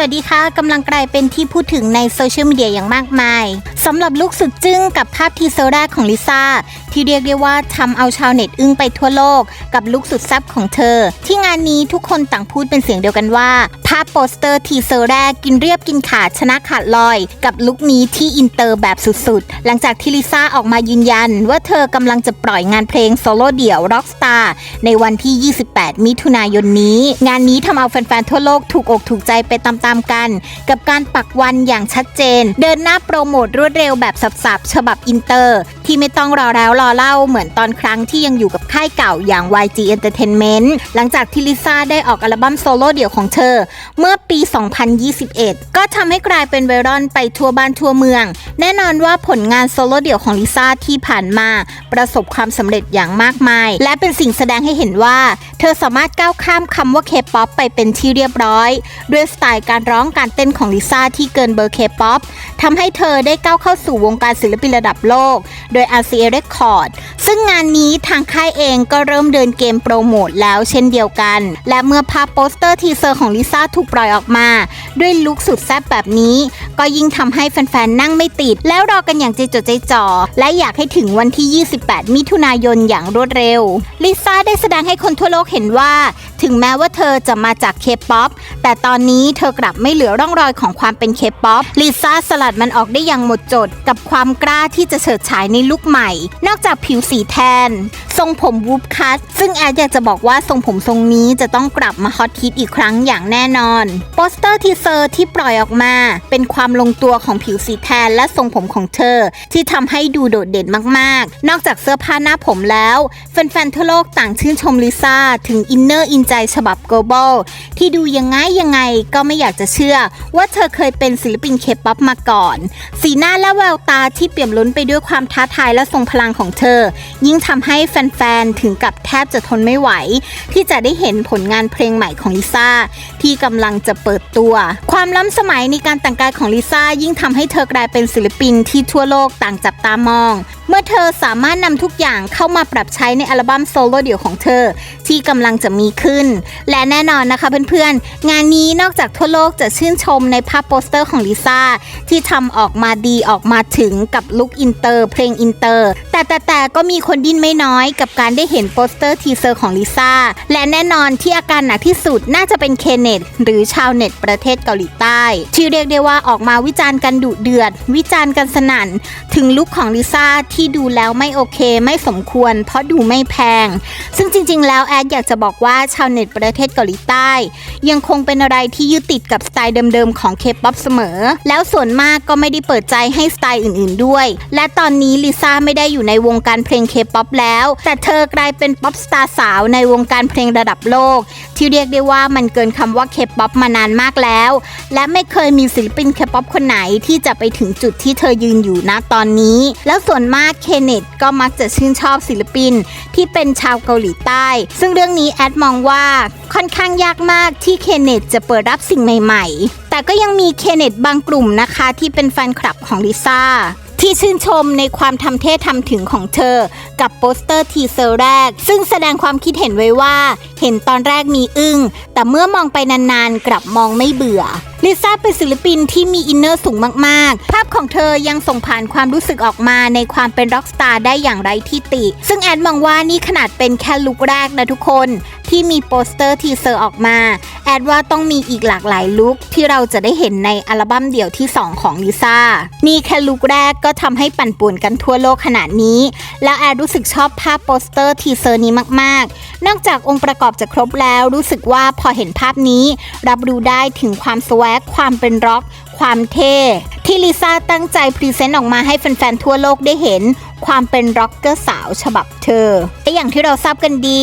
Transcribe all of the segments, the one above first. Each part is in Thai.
วัสดีค่ะกำลังกลายเป็นที่พูดถึงในโซเชียลมีเดียอย่างมากมายสำหรับลูกสุดจึ้งกับภาพทีเซอร์แรกของลิซ่าที่เรียกได้ว่าทำเอาชาวเน็ตอึ้งไปทั่วโลก กับลุคสุดแซ่บของเธอ ที่งานนี้ทุกคนต่างพูดเป็นเสียงเดียวกันว่า ภาพโปสเตอร์ทีเซอร์แรกกินเรียบกินขาดชนะขาดลอย กับลุคนี้ที่อินเตอร์แบบสุดๆ หลังจากที่ลิซ่าออกมายืนยัน ว่าเธอกำลังจะปล่อยงานเพลงโซโล่เดี่ยว Rockstar ในวันที่ 28 มิถุนายนนี้ งานนี้ทำเอาแฟนๆทั่วโลกถูกอกถูกใจไปตามๆกัน กับการปักวันอย่างชัดเจน เดินหน้าโปรโมทรวดเร็วแบบสับๆฉบับอินเตอร์ ที่ไม่ต้องรอแล้วรอเล่าเหมือนตอนครั้งที่ยังอยู่กับค่ายเก่าอย่างวั YG Entertainment หลังจากที่ลิซ่าได้ออกอัลบั้มโซโล่เดี่ยวของเธอ เมื่อปี 2021 ก็ทำให้กลายเป็นไวรัลไปทั่วบ้านทั่วเมือง แน่นอนว่าผลงานโซโล่เดี่ยวของลิซ่าที่ผ่านมา ประสบความสำเร็จอย่างมากมาย และเป็นสิ่งแสดงให้เห็นว่า เธอสามารถก้าวข้ามคำว่าเคป๊อปไปเป็นที่เรียบร้อย ด้วยสไตล์การร้องการเต้นของลิซ่าที่เกินเบอร์เคป๊อป ทำให้เธอได้ก้าวเข้าสู่วงการศิลปินระดับโลก โดย RCA Record ซึ่งงานนี้ทางค่ายเองก็เริ่มเดินเกมโปรโมทแล้วเช่นเดียวกัน และเมื่อภาพโปสเตอร์ทีเซอร์ของลิซ่าถูกปล่อยออกมา ด้วยลุคสุดแซ่บแบบนี้ ก็ยิ่งทำให้แฟนๆนั่งไม่ติด แล้วรอกันอย่างใจจดใจจ่อและอยากให้ถึงวันที่ 28 มิถุนายนอย่างรวดเร็วลิซ่าได้แสดงให้คนทั่วโลกเห็นว่า ถึงแม้ว่าเธอจะมาจากเคป๊อปแต่ตอนนี้เธอกลับไม่เหลือร่องรอยของความเป็นเคป๊อปลิซ่าสลัดมันออกได้อย่างหมดจด กับความกล้าที่จะเฉิดฉายในลุคใหม่ นอกจากผิวสีแทน ทรงผมวูฟคัตซึ่งแอดอยากจะบอกว่าทรงผมทรงนี้จะต้องกลับมาฮอตฮิตอีกครั้งอย่างแน่นอน โปสเตอร์ทีเซอร์ที่ปล่อยออกมา เป็นความลงตัวของผิวสีแทนและทรงผมของเธอ ที่ทำให้ดูโดดเด่นมากๆ นอกจากเสื้อผ้าหน้าผมแล้วแฟนๆทั่วโลกต่างชื่นชมลิซ่าถึงอินเนอร์อินใจฉบับ global ที่ดูยังไงยังไงก็ไม่อยากจะเชื่อ ว่าเธอเคยเป็นศิลปินเคป๊อปมาก่อนสีหน้าและแววตาที่เปี่ยมล้นไปด้วยความท้าทายและทรงพลังของเธอ ยิ่งทำให้แฟนๆ ถึงกับแทบจะทนไม่ไหว ที่จะได้เห็นผลงานเพลงใหม่ของลิซ่า ที่กำลังจะเปิดตัว ความล้ำสมัยในการแต่งกายของลิซ่ายิ่งทำให้เธอกลายเป็นศิลปินที่ทั่วโลกต่างจับตามองเมื่อเธอสามารถนำทุกอย่างเข้ามาปรับใช้ในอัลบั้มโซโล่เดี่ยวของเธอ ที่กำลังจะมีขึ้น และแน่นอนนะคะเพื่อนๆ งานนี้นอกจากทั่วโลกจะชื่นชมในภาพโปสเตอร์ของลิซ่าที่ทำออกมาดีออกมาถึงกับลุคอินเตอร์ เพลงอินเตอร์ แต่แต่แต่ก็มีคนดิ้นไม่น้อยกับการได้เห็นโปสเตอร์ทีเซอร์ของลิซ่า และแน่นอนที่อาการหนักที่สุดน่าจะเป็นเคนเนตหรือชาวเน็ตประเทศเกาหลีใต้ ที่เรียกได้ว่าออกมาวิจารณ์กันดุเดือด วิจารณ์กันสนั่น ถึงลุคของลิซ่าที่ดูแล้วไม่โอเคไม่สมควร เพราะดูไม่แพง ซึ่งจริง ๆ แล้วแอดอยากจะบอกว่าชาวเน็ตประเทศเกาหลีใต้ ยังคงเป็นอะไรที่ยึดติดกับสไตล์เดิมๆของเคป๊อปเสมอ แล้วส่วนมากก็ไม่ได้เปิดใจให้สไตล์อื่น ๆด้วย และตอนนี้ลิซ่าไม่ได้อยู่ในวงการเพลงเคป๊อปแล้ว แต่เธอกลายเป็นป๊อปสตาร์สาวในวงการเพลงระดับโลก ที่เรียกได้ว่ามันเกินคำว่าเคป๊อปมานานมากแล้ว และไม่เคยมีศิลปินเคป๊อปคนไหนที่จะไปถึงจุดที่เธอยืนอยู่ณตอนนี้ แล้วส่วนมากเคนเนตก็มักจะชื่นชอบศิลปิน ที่เป็นชาวเกาหลีใต้ ซึ่งเรื่องนี้แอดมองว่าค่อนข้างยากมากที่เคนเนตจะเปิดรับสิ่งใหม่ ๆ แต่ก็ยังมีเคนเนตบางกลุ่มนะคะที่เป็นแฟนคลับของลิซ่า ที่ชื่นชมในความทำเท่ทำถึงของเธอ กับโปสเตอร์ทีเซอร์แรก ซึ่งแสดงความคิดเห็นไว้ว่า เห็นตอนแรกมีอึ้ง แต่เมื่อมองไปนานๆ กลับมองไม่เบื่อ ลิซ่าเป็นศิลปินที่มีอินเนอร์สูงมากๆ ภาพของเธอยังส่งผ่านความรู้สึกออกมาในความเป็นร็อกสตาร์ได้อย่างไร้ที่ติ ซึ่งแอดมองว่านี่ขนาดเป็นแค่ลุคแรกนะทุกคน ที่มีโปสเตอร์ทีเซอร์ออกมา แอดว่าต้องมีอีกหลากหลายลุคที่เราจะได้เห็นในอัลบั้มเดี่ยวที่ 2 ของลิซ่า นี่แค่ลุคแรกก็ทำให้ปั่นป่วนกันทั่วโลกขนาดนี้ แล้วแอดรู้สึกชอบภาพโปสเตอร์ทีเซอร์นี้มาก ๆ นอกจากองค์ประกอบจะครบแล้วรู้สึกว่าพอเห็นภาพนี้ รับรู้ได้ถึงความสววกความเป็นร็อก ความเท่ ที่ลิซ่าตั้งใจพรีเซนต์ออกมาให้แฟนๆทั่วโลกได้เห็น ความเป็นร็อกเกอร์สาวฉบับเธอและอย่างที่เราทราบกันดี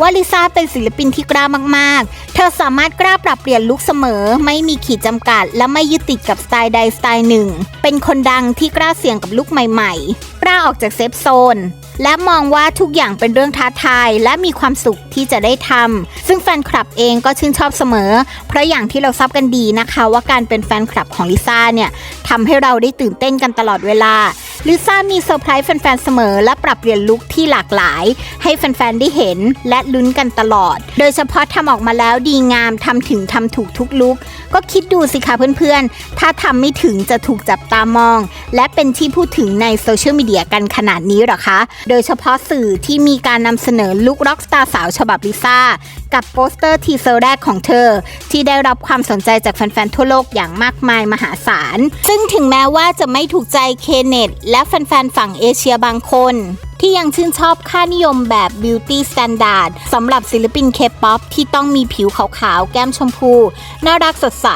ว่าลิซ่าเป็นศิลปินที่กล้ามากๆ เธอสามารถกล้าปรับเปลี่ยนลุคเสมอ ไม่มีขีดจำกัด และไม่ยึดติดกับสไตล์ใดสไตล์หนึ่ง เป็นคนดังที่กล้าเสี่ยงกับลุคใหม่ๆ กล้าออกจากเซฟโซน และมองว่าทุกอย่างเป็นเรื่องท้าทาย และมีความสุขที่จะได้ทำซึ่งแฟนคลับเองก็ชื่นชอบเสมอ เพราะอย่างที่เราทราบกันดีนะคะ ว่าการเป็นแฟนคลับของลิซ่าเนี่ยทำให้เราได้ตื่นเต้นกันตลอดเวลา ลิซ่ามีเซอร์ไพรส์แฟนๆเสมอ และปรับเปลี่ยนลุคที่หลากหลาย ให้แฟนๆได้เห็นและลุ้นกันตลอด โดยเฉพาะทำออกมาแล้วดีงามทำถึงทำถูกทุกลุคก็คิดดูสิคะเพื่อนๆ ถ้าทำไม่ถึงจะถูกจับตามอง และเป็นที่พูดถึงในโซเชียลมีเดียกันขนาดนี้หรอคะ โดยเฉพาะสื่อที่มีการนำเสนอลุคร็อกสตาร์สาวฉบับลิซ่า กับโปสเตอร์ทีเซอร์แรกของเธอ ที่ได้รับความสนใจจากแฟนๆ ทั่วโลกอย่างมากมายมหาศาล ซึ่งถึงแม้ว่าจะไม่ถูกใจเคเนตและแฟนๆ ฝั่งเอเชียบางคน ที่ยังชื่นชอบค่านิยมแบบ beauty standard สำหรับศิลปินเคป๊อปที่ต้องมีผิวขาวๆ แก้มชมพู น่ารักสดใส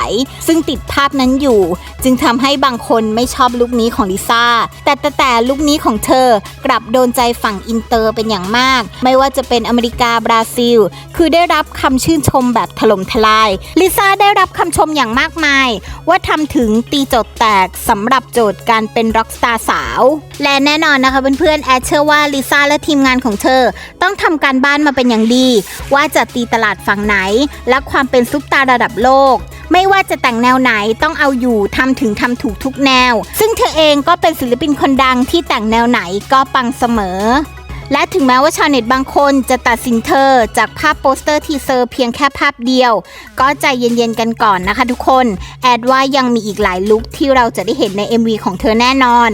ซึ่งติดภาพนั้นอยู่ จึงทำให้บางคนไม่ชอบลุคนี้ของลิซ่า แต่แต่แต่ลุคนี้ของเธอกลับโดนใจฝั่งอินเตอร์เป็นอย่างมาก ไม่ว่าจะเป็นอเมริกาบราซิล คือได้รับคำชื่นชมแบบถล่มทลาย ลิซ่าได้รับคำชมอย่างมากมาย ว่าทำถึงตีโจทย์แตกสำหรับโจทย์การเป็นร็อกสตาร์สาว และแน่นอนนะคะเพื่อนๆแอดเชื่อว่าลิซ่าและทีมงานของเธอ ต้องทำการบ้านมาเป็นอย่างดี ว่าจะตีตลาดฝั่งไหน และความเป็นซุปตาระดับโลก ไม่ว่าจะแต่งแนวไหนต้องเอาอยู่ทำถึงทำถูกทุกแนว ซึ่งเธอเองก็เป็นศิลปินคนดังที่แต่งแนวไหนก็ปังเสมอและถึงแม้ว่าชาวเน็ตบางคนจะตัดสินเธอจากภาพโปสเตอร์ทีเซอร์เพียงแค่ภาพเดียว ก็ใจเย็นๆกันก่อนนะคะทุกคน แอดว่ายังมีอีกหลายลุคที่เราจะได้เห็นใน MV ของเธอแน่นอน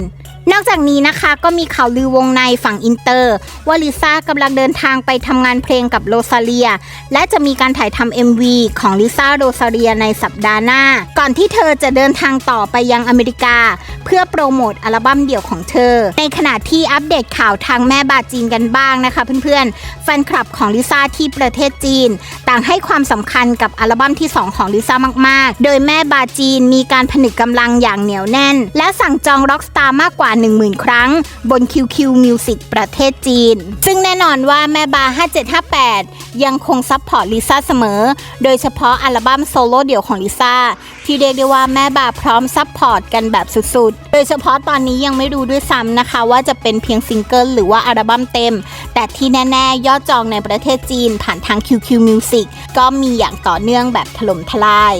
นอกจากนี้นะคะก็มีข่าวลือวงในฝั่งอินเตอร์ ว่าลิซ่ากำลังเดินทางไปทำงานเพลงกับโรซาเลีย และจะมีการถ่ายทำ MV ของลิซ่าโรซาเลียในสัปดาห์หน้า ก่อนที่เธอจะเดินทางต่อไปยังอเมริกา เพื่อโปรโมทอัลบั้มเดี่ยวของเธอ ในขณะที่อัปเดตข่าวทางแม่บาจีนกันบ้างนะคะเพื่อนๆ แฟนคลับของลิซ่าที่ประเทศจีน ต่างให้ความสำคัญกับอัลบั้มที่ 2 ของลิซ่ามากๆ โดยแม่บาจีนมีการผนึกกำลังอย่างเหนียวแน่น และสั่งจองร็อกสตาร์มากกว่า10,000 ครั้ง บน QQ Music ประเทศจีน ซึ่งแน่นอนว่าแม่บา 5758 ยังคงซัพพอร์ตลิซ่าเสมอ โดยเฉพาะอัลบั้มโซโล่เดี่ยวของลิซ่า ที่เรียกได้ว่าแม่บาพร้อมซัพพอร์ตกันแบบสุดๆ โดยเฉพาะตอนนี้ยังไม่รู้ด้วยซ้ำนะคะ ว่าจะเป็นเพียงซิงเกิลหรือว่าอัลบั้มเต็ม แต่ที่แน่ ๆ ยอดจองในประเทศจีนผ่านทาง QQ Music ก็มีอย่างต่อเนื่องแบบถล่มทลาย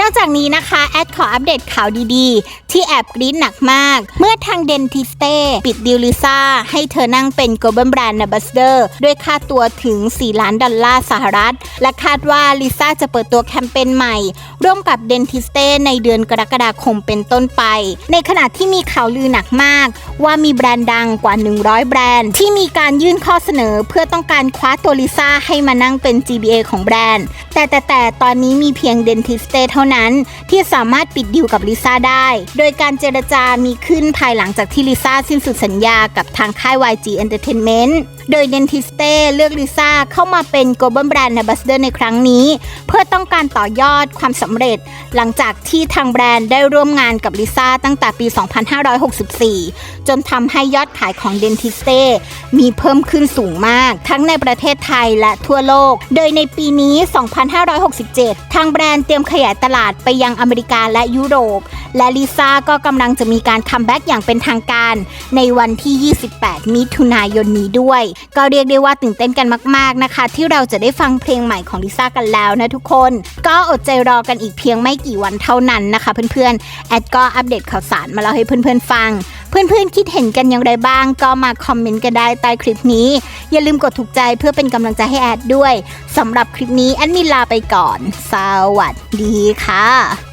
นอกจากนี้นะคะแอดขออัปเดตข่าวดีๆ ที่แอบกรี๊ดหนักมาก เมื่อทางเดนทิสเต้ปิดดิวลิซ่าให้เธอนั่งเป็น Global Brand Ambassador ด้วยค่าตัวถึง 4 ล้านดอลลาร์สหรัฐ และคาดว่าลิซ่าจะเปิดตัวแคมเปญใหม่ ร่วมกับเดนทิสเต้ในเดือนกรกฎาคมเป็นต้นไป ในขณะที่มีข่าวลือหนักมาก ว่ามีแบรนด์ดังกว่า 100 แบรนด์ ที่มีการยื่นข้อเสนอเพื่อต้องการคว้าตัวลิซ่าให้มานั่งเป็น GBA ของแบรนด์ แต่แต่แต่ตอนนี้มีเพียงเดนทิสเต้เท่านั้นที่สามารถปิดดิวกับลิซ่าได้ โดยการเจรจามีขึ้นภายหลังจากที่ลิซ่าสิ้นสุดสัญญากับทางค่าย YG Entertainment โดยเดนทิสเต้เลือกลิซ่าเข้ามาเป็น Global Brand Ambassador ในครั้งนี้ เพื่อต้องการต่อยอดความสำเร็จ หลังจากที่ทางแบรนด์ได้ร่วมงานกับลิซ่าตั้งแต่ปี 2564 จนทำให้ยอดขายของเดนทิสเต้มีเพิ่มขึ้นสูงมาก ทั้งในประเทศไทยและทั่วโลก โดยในปีนี้ 2567 ทางแบรนด์เตรียมขยายตลาดไปยังอเมริกาและยุโรป และลิซ่าก็กำลังจะมีการคัมแบ็กอย่างเป็นทางการ ในวันที่ 28 มิถุนายนนี้ด้วย ก็เรียกได้ว่าตื่นเต้นกันมาก ๆนะคะ ที่เราจะได้ฟังเพลงใหม่ของลิซ่ากันแล้วนะทุกคน ก็อดใจรอกันอีกเพียงไม่กี่วันเท่านั้นนะคะ เพื่อนๆ แอดก็อัปเดตข่าวสารมาเล่าให้เพื่อนๆฟัง เพื่อนๆ คิดเห็นกันอย่างไรบ้าง ก็มาคอมเมนต์กันได้ใต้คลิปนี้ อย่าลืมกดถูกใจเพื่อเป็นกำลังใจให้แอดด้วยสำหรับคลิปนี้แอดมินลาไปก่อน สวัสดีค่ะ